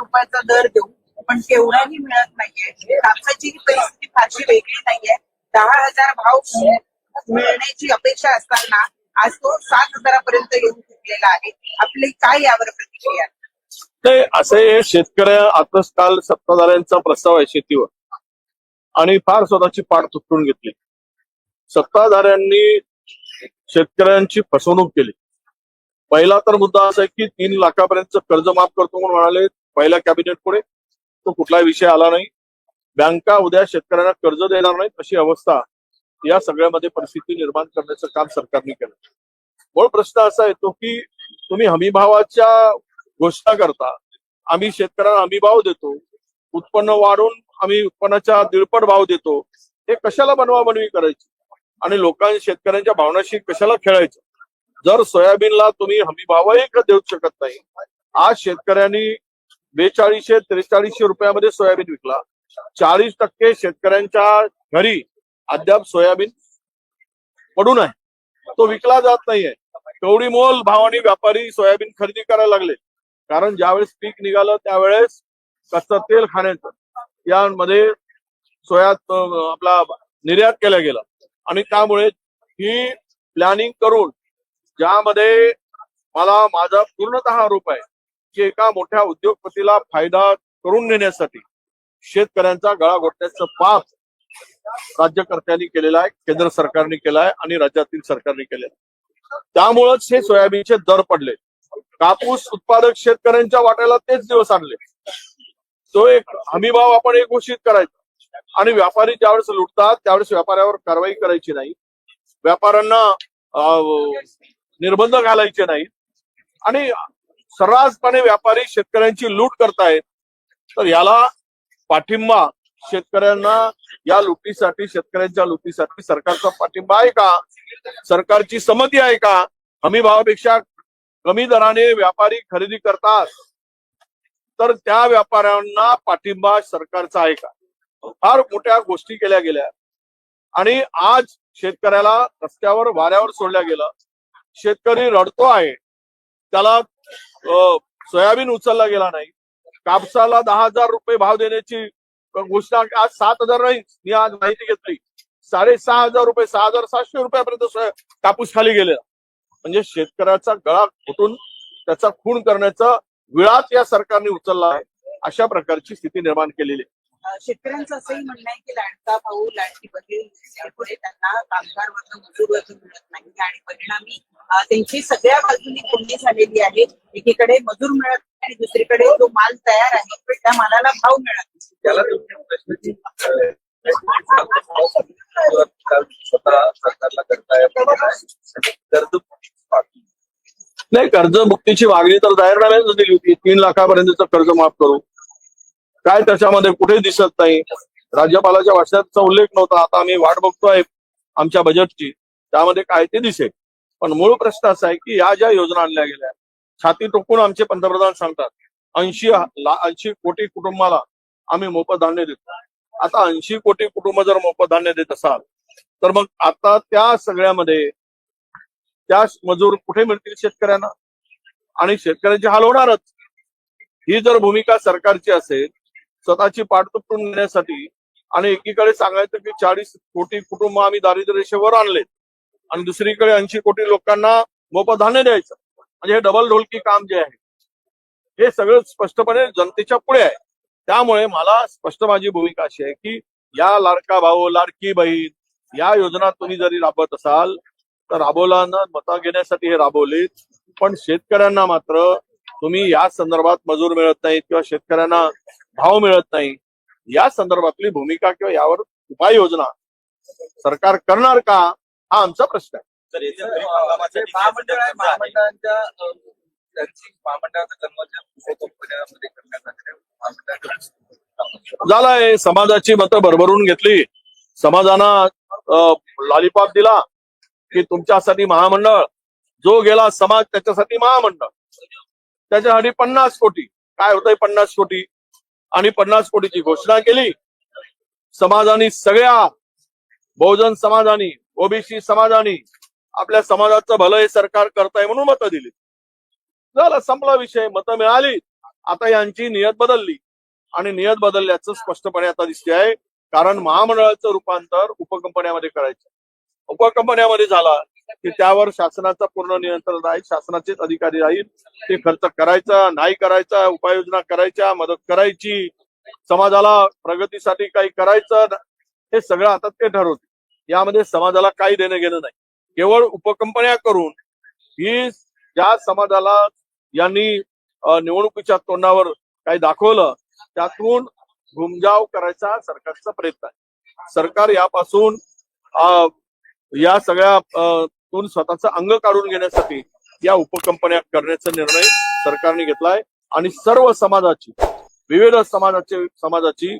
रुपयाचा दर देऊ. पण केवढाही मिळत नाहीये. कापसाची ही परिस्थिती फारशी वेगळी नाहीये. दहा हजार भाव मिळण्याची अपेक्षा असताना आज तो सात हजारापर्यंत येऊन चुकलेला आहे. आपली काय यावर प्रतिक्रिया? नाही असे शेतकऱ्या आताच काल सत्ताधाऱ्यांचा प्रस्ताव आहे शेतीवर. आणि फार स्वतःची पाठ तुटून घेतली. सत्ताधाऱ्यांनी शेतकऱ्यांची फसवणूक केली. पहिला तर मुद्दा असा आहे की तीन लाखापर्यंत कर्ज माफ करतो म्हणून म्हणाले पहिल्या कॅबिनेट पुढे तो कुठलाही विषय आला नाही. बँका उद्या शेतकऱ्यांना कर्ज देणार नाहीत अशी अवस्था या सगळ्यामध्ये परिस्थिती निर्माण करण्याचं काम सरकारने केलं. मूळ प्रश्न असा येतो की तुम्ही हमीभावाच्या घोषणा करता आम्ही शेतकऱ्यांना हमीभाव देतो उत्पन्न वाढून आम्ही उत्पन्नाच्या दीडपट भाव देतो हे कशाला बनवा बनवी करायची? आणि लोकांनी शेतकऱ्यांच्या भावनाशी कशाला खेळायचं? जर सोयाबीनला तुम्ही हमीभावही देऊ शकत नाही आज शेतकऱ्यांनी बेचाळीसशे त्रेचाळीसशे रुपयामध्ये सोयाबीन विकला. चाळीस टक्के शेतकऱ्यांच्या घरी अद्याप सोयाबीन पडून आहे तो विकला जात नाहीये. तेवढी मोल भावानी व्यापारी सोयाबीन खरेदी करायला लागले. कारण ज्यावेळेस पीक निघालं त्यावेळेस कच्चं तेल खाण्याचं यामध्ये सोया आपला निर्यात केला गेला. आणि त्यामुळे ही प्लॅनिंग करून ज्यामध्ये मला माझा पूर्णतः आरोप आहे की एका मोठ्या उद्योगपतीला फायदा करून देण्यासाठी शेतकऱ्यांचा गळा घोटण्याचं पाप राज्यकर्त्यांनी केलेलं आहे केंद्र सरकारने केलं आहे आणि राज्यातील सरकारने केलेलं आहे. त्यामुळंच हे सोयाबीनचे दर पडले. कापूस उत्पादक शेतकऱ्यांच्या वाट्याला तेच दिवस आणले. तो एक हमीभाव आपण एक घोषित करायचा. आणि व्यापारी ज्यावेळेस लुटतात त्यावेळेस व्यापाऱ्यावर कारवाई करायची नाही. व्यापाऱ्यांना अं, निर्बंध घालायचे नाहीत. आणि सर्रासपणे व्यापारी शेतकऱ्यांची लूट करतायत. तर याला पाठिंबा शेतकऱ्यांना या लुटीसाठी शेतकऱ्यांच्या लुटीसाठी सरकारचा पाठिंबा आहे का? सरकारची संमती आहे का? हमी भावापेक्षा कमी दराने व्यापारी खरेदी करतात. तर त्या व्यापाऱ्यांना पाठिंबा सरकारचा आहे का? फार मोठ्या गोष्टी केल्या गेल्या. आणि आज शेतकऱ्याला रस्त्यावर वाऱ्यावर सोडल्या गेलं. शेतकरी रडतो आहे. त्याला सोयाबीन उचलला गेला नाही. कापसाला दहा हजार रुपये भाव देण्याची घोषणा आज सात हजार नाही मी आज माहिती घेतली. साडेसहा हजार रुपये सहा हजार सातशे रुपयापर्यंत कापूस खाली गेलेला. म्हणजे शेतकऱ्याचा गळा फुटून त्याचा खून करण्याचा विळाच या सरकारने उचलला आहे. अशा प्रकारची स्थिती निर्माण केलेली आहे. शेतकऱ्यांचं असंही म्हणणं आहे की लाडका भाऊ लाडकी बहीण पुढे त्यांना कामगार वर्ग मजूर वर्ग मिळत नाही. आणि परिणामी त्यांची सगळ्या बाजूनी कोंडी झालेली आहे. एकीकडे मजूर मिळत नाही आणि दुसरीकडे जो माल तयार आहे त्या मालाला भाव मिळत नाही. कर्ज मुक्तीची कर्जमुक्तीची मागणी तर जाहीरनाम्यात दिली होती. तीन लाखापर्यंतचं कर्ज माफ करू. काय त्याच्यामध्ये कुठे दिसत नाही? राज्यपालाच्या भाषणाचा उल्लेख नव्हता. आता आम्ही वाट बघतोय आमच्या बजेटची त्यामध्ये काय ते दिसेल. पण मूळ प्रश्न असा आहे की या ज्या योजना आणल्या गेल्या छाती टोकून आमचे पंतप्रधान सांगतात ऐंशी ऐंशी कोटी कुटुंबाला आम्ही मोफत धान्य देतो. आता ऐंशी कोटी कुटुंब जर मोफत धान्य देत असाल तर मग आता त्या सगळ्यामध्ये त्या मजूर कुठे मिळतील शेतकऱ्यांना? आणि शेतकऱ्यांचे हाल होणारच. ही जर भूमिका सरकारची असेल स्वतःची पाठ तुटून घेण्यासाठी आणि एकीकडे सांगायचं की चाळीस कोटी कुटुंब आम्ही दारिद्र्य रेषेवर आणलेत आणि दुसरीकडे ऐंशी कोटी लोकांना मोफत धान्य द्यायचं. म्हणजे हे डबल ढोलकी काम जे आहे हे सगळं स्पष्टपणे जनतेच्या पुढे आहे. त्यामुळे मला स्पष्ट माझी भूमिका अशी आहे की या लाडका भाऊ लाडकी बहीण या योजना तुम्ही जरी राबवत असाल तर राबवल्यानं मतं घेण्यासाठी हे राबवले पण शेतकऱ्यांना मात्र तुम्ही या संदर्भात मजूर मिळत नाही किंवा शेतकऱ्यांना भाव मिळत नाही या संदर्भातली भूमिका किंवा यावर उपाययोजना सरकार करणार का? हा आमचा प्रश्न आहे. तर महामंडळ. महामंडळांच्या त्यांची महामंडळाचा कंपन्यांमध्ये करण्यात झालंय समाजाची मतं भरभरून घेतली. समाजानं लॉलीपॉप दिला की तुमच्यासाठी महामंडळ. जो गेला समाज त्याच्यासाठी महामंडळ. त्याच्यासाठी पन्नास कोटी. काय होतंय पन्नास कोटी? आणि पन्नास कोटीची घोषणा केली. समाजाने सगळ्या बहुजन समाजाने ओबीसी समाजाने आपल्या समाजाचं भलं हे सरकार करताय म्हणून मतं दिली झालं संपला विषय. मतं मिळाली. आता यांची नियत बदलली. आणि नियत बदलल्याचं स्पष्टपणे आता दिसते आहे. कारण महामंडळाचं रूपांतर उपकंपन्यामध्ये करायचं उपकंपन्यामध्ये झाला की त्यावर शासनाचं पूर्ण नियंत्रण राहील शासनाचेच अधिकारी राहील. ते खर्च करायचा नाही करायचा उपाययोजना करायच्या मदत करायची. समाजाला प्रगतीसाठी काही करायचं. हे सगळं आता ते ठरवते यामध्ये समाजाला काही देणं घेणं नाही. केवळ उपकंपन्या करून ही ज्या समाजाला यांनी निवडणुकीच्या तोंडावर काही दाखवलं त्यातून घुमजाव करायचा सरकारचा प्रयत्न आहे. सरकार यापासून या सगळ्या तून स्वतःचं अंग काढून घेण्यासाठी या उपकंपन्या करण्याचा निर्णय सरकारने घेतलाय. आणि सर्व समाजाची विविध समाजाचे समाजाची